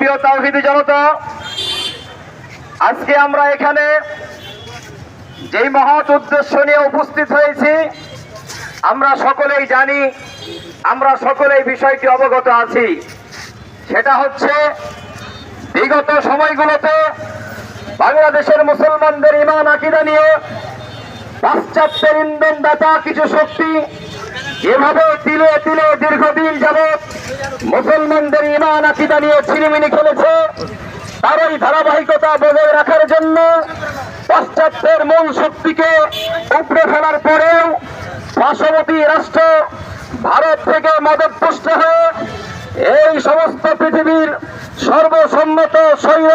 প্রিয় তাওহিদি আজকে আমরা এখানে যেই মহৎ উদ্দেশ্য নিয়ে উপস্থিত হয়েছি আমরা সকলেই জানি, আমরা সকলেই বিষয়টি অবগত আছি। সেটা হচ্ছে, বিগত সময়গুলোতে বাংলাদেশের মুসলমানদের ইমান আকিদা নিয়ে পাশ্চাত্যের ইন্ধন দাতা কিছু শক্তি এভাবে তিলে তিলে দীর্ঘদিন যাবৎ মুসলমানদের ইমান আকিদা নিয়ে ছিনিমিনি খেলেছে, তারই ধারাবাহিকতা বজায় রাখার জন্য পাশ্চাত্যের মূল শক্তিকে উপড়ে ফেলার পরেও পার্শ্ববর্তী রাষ্ট্র ভারত থেকে মদত পুষ্ট হয়ে এই সমস্ত পৃথিবীর সর্বসম্মত সৈন্য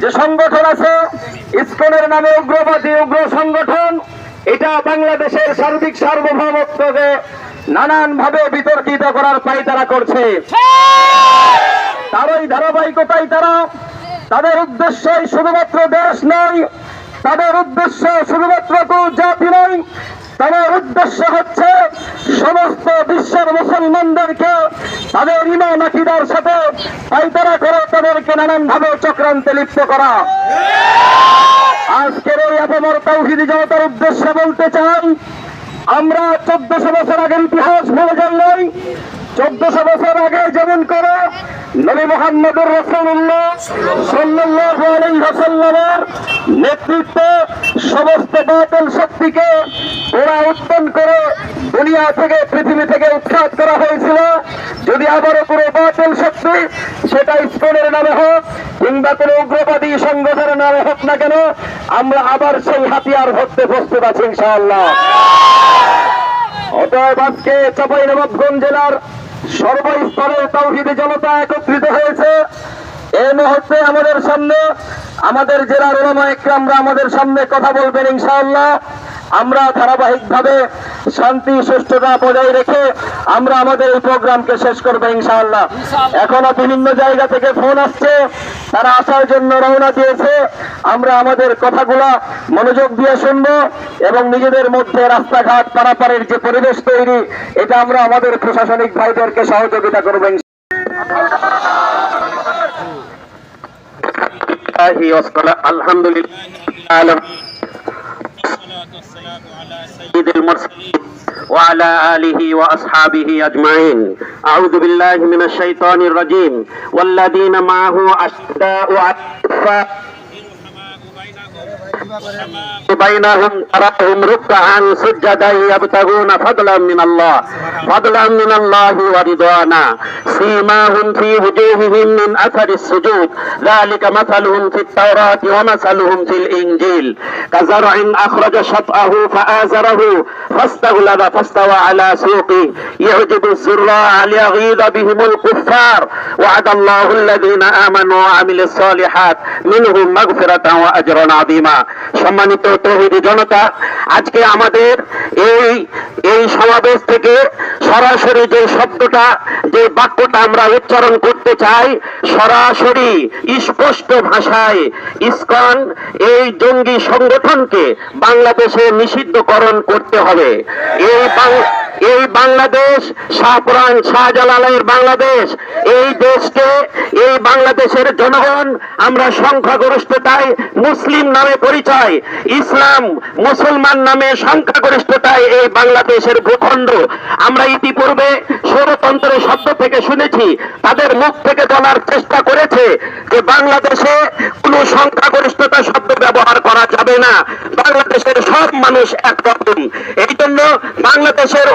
যে সংগঠন আছে, ইসকনের নামে উগ্রবাদী উগ্র সংগঠন, এটা বাংলাদেশের সার্বিক সার্বভৌমত্বকে নানান ভাবে বিতর্কিত করার পায়তারা করছে। তারই ধারাবাহিকতায় তারা তাদের উদ্দেশ্যই শুধুমাত্র দেশ নয়, তাদের উদ্দেশ্য শুধুমাত্র জাতি নয় তাদের উদ্দেশ্য হচ্ছে সমস্ত বিশ্বের মুসলমানদেরকে তাদের ইমান আকিদার সাথে পাইতারা করে তাদেরকে নানানভাবে চক্রান্তে লিপ্ত করা। আজকের এই আপমর তৌহিদি জনতার উদ্দেশ্যে বলতে চাই, আমরা চোদ্দশো বছর আগের ইতিহাস ভুলে যাই চোদ্দশো বছর আগে যেমন করে নবী মোহাম্মদুর রসুল্লাহ আলাইহি ওয়াসাল্লামের নেতৃত্বে সমস্ত বাতিল শক্তিকে ওরা উৎপন্ন করে দুনিয়া থেকে, পৃথিবী থেকে উৎখাত করা হয়েছিল। যদি আবারও কোনো বাতিল শক্তি, সেটা ইস্কনের নামে হোক, কিংবা কোনো উগ্রবাদী সংগঠনের নামে হোক না কেন, আমরা আবার সেই হাতিয়ার ধরতে প্রস্তুত আছি, ইনশাআল্লাহ। অতএব আজকে চাঁপাইনবাবগঞ্জ জেলার সর্বস্তরের তৌহিদি জনতা একত্রিত হয়েছে। এই মুহূর্তে আমাদের সামনে, আমাদের জেলার ওলামা একরামরা আমাদের সামনে কথা বলবেন, ইনশাআল্লাহ। আমরা ধারাবাহিকভাবে শান্তি সুষ্ঠুতা বজায় রেখে আমরা আমাদের এই প্রোগ্রামকে শেষ করব ইনশাআল্লাহ। এখনও বিভিন্ন জায়গা থেকে ফোন আসছে তারা আসার জন্য রওনা দিয়েছে। আমরা আমাদের কথাগুলা মনোযোগ দিয়ে শুনব এবং নিজেদের মধ্যে রাস্তাঘাট পারাপারের যে পরিবেশ তৈরি এটা আমরা আমাদের প্রশাসনিক ভাইদেরকে সহযোগিতা করব আলহামদুলিল্লাহ। سيد المرسلين وعلى آله وأصحابه أجمعين. أعوذ بالله من الشيطان الرجيم. والذين معه أشداء الكفار بينهم تراهم ركعا سجدا يبتغون فضلا من الله فضلا من الله ورضوانا. سيماهم في وجوههم من أثر السجود. ذلك مثلهم في التوراة ومثلهم في الإنجيل. كزرع أخرج شطأه فآزره فاستغلظ فاستوى على سوقه. يعجب الزراع ليغيظ بهم الكفار. وعد الله الذين آمنوا وعملوا الصالحات منهم مغفرة واجرا عظيما. সম্মানিত তহিদি জনতা, আজকে আমাদের এই এই সমাবেশ থেকে সরাসরি যে শব্দটা, যে বাক্যটা আমরা উচ্চারণ করতে চাই, সরাসরি স্পষ্ট ভাষায় ইসকন এই জঙ্গি সংগঠনকে বাংলাদেশে নিষিদ্ধকরণ করতে হবে। এই বাং- এই বাংলাদেশ শাহপুরান শাহজালালের বাংলাদেশ। এই দেশকে, এই বাংলাদেশের জনগণ আমরা সংখ্যাগরিষ্ঠতায় মুসলিম নামে পরিচয়, ইসলাম মুসলমান নামে সংখ্যাগরিষ্ঠতায় এই বাংলাদেশের ভূখণ্ড। আমরা ইতিপূর্বে ষড়তন্ত্রের শব্দ থেকে শুনেছি, তাদের মুখ থেকে বলার চেষ্টা করেছে যে বাংলাদেশে কোনো সংখ্যাগরিষ্ঠতা শব্দ ব্যবহার করা যাবে না। বাংলাদেশের সব মানুষ একরকম। এই জন্য বাংলাদেশের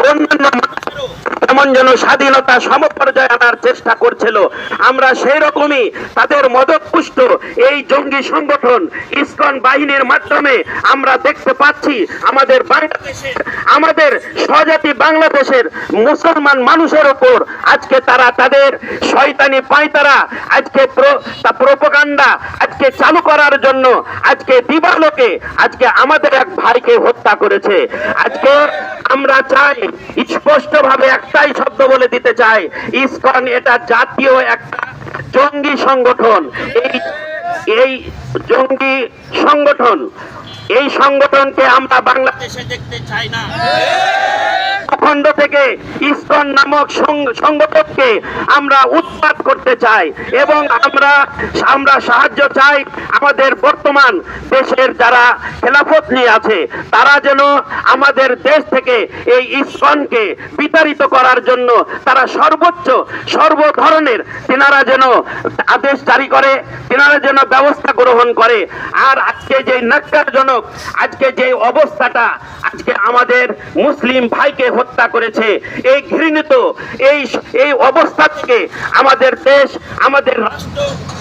অন্যান্য স্বাধীনতা সমপর্যায়ে আনার চেষ্টা করছিল। আমরা সেই রকমই তাদের মদতপুষ্ট এই জঙ্গি সংগঠন ইসকন বাহিনীর মাধ্যমে আমরা দেখতে পাচ্ছি আমাদের বাংলাদেশের, আমাদের স্বজাতি বাংলাদেশের মুসলমান মানুষের ওপর আজকে তারা তাদের শয়তানি পায়তারা আজকে প্র- প্রোপাগান্ডা আজকে চালু করার জন্য আজকে দিবালোকে, আজকে আমাদের এক ভাইকে হত্যা করেছে। আজকে আমরা চাই, স্পষ্টভাবে একটাই শব্দ বলে দিতে চাই, ইসকন এটা জাতীয় একটা জঙ্গি সংগঠন। এই এই জঙ্গি সংগঠন, এই সংগঠনকে আমরা বাংলাদেশে দেখতে চাই না। খণ্ড থেকে ইসকন নামক সংগঠনকে আমরা উৎপাদ করতে চাই এবং আমরা আমরা সাহায্য চাই আমাদের বর্তমান দেশের যারা খেলাফত নিয়ে আছে, তারা যেন আমাদের দেশ থেকে এই ইসকনকে বিতাড়িত করার জন্য তারা সর্বোচ্চ সর্ব ধরনের তেনারা যেন আদেশ জারি করে, তেনারা যেন ব্যবস্থা গ্রহণ করে। আর আজকে যে নাক্কারজনক আজকে যে অবস্থাটা, আজকে আমাদের মুসলিম ভাইকে হত্যা করেছে। এই ঘৃণিত এই এই অবস্থা থেকে আমাদের দেশ আমাদের রাষ্ট্র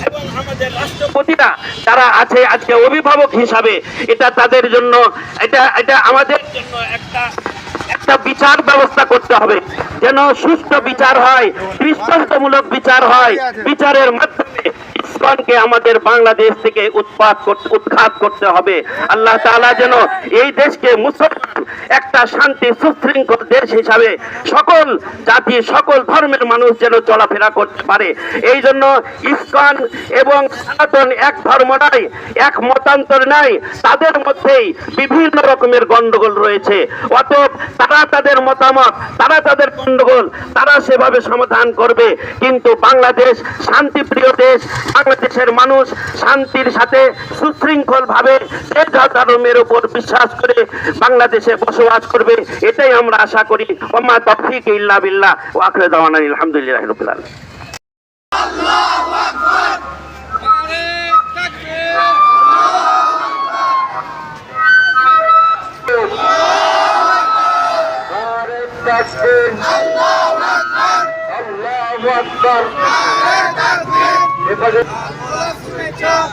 এবং আমাদের রাষ্ট্রপতিরা যারা আছে আজকে অভিভাবক হিসাবে। এটা তাদের জন্য এটা এটা আমাদের জন্য একটা একটা বিচার ব্যবস্থা করতে হবে। যেন সুষ্ঠু বিচার হয় দৃষ্টান্তমূলক বিচার হয়। বিচারের মাধ্যমে ইসলামকে আমাদের বাংলাদেশ থেকে উৎপাদ উৎখাত করতে হবে। আল্লাহ তাআলা যেন এই দেশকে মুসলমান, একটা শান্তি সুশৃঙ্খল দেশ হিসাবে সকল জাতি, সকল ধর্মের মানুষ যেন চলাফেরা করতে পারে। এই জন্য ইসকন এবং সনাতন এক ধর্ম নাই, এক মতান্তর নাই, তাদের মধ্যেই বিভিন্ন রকমের গন্ডগোল রয়েছে। অতএব তারা তাদের মতামত, তারা তাদের গন্ডগোল, তারা সেভাবে সমাধান করবে। কিন্তু বাংলাদেশ শান্তিপ্রিয় দেশ বাংলাদেশের মানুষ শান্তির সাথে সুশৃঙ্খল ভাবে ধর্মের উপর বিশ্বাস করে বাংলাদেশে বসবাস করবে, এটাই আমরা আশা করি। ওমা তফিক ইল্লা বিল্লাহ। ওয়াকরে দাওয়ানা আলহামদুলিল্লাহ রাব্বিল আলামিন। আল্লাহু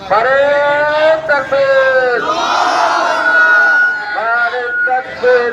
भारत तकबीर भारत तकबीर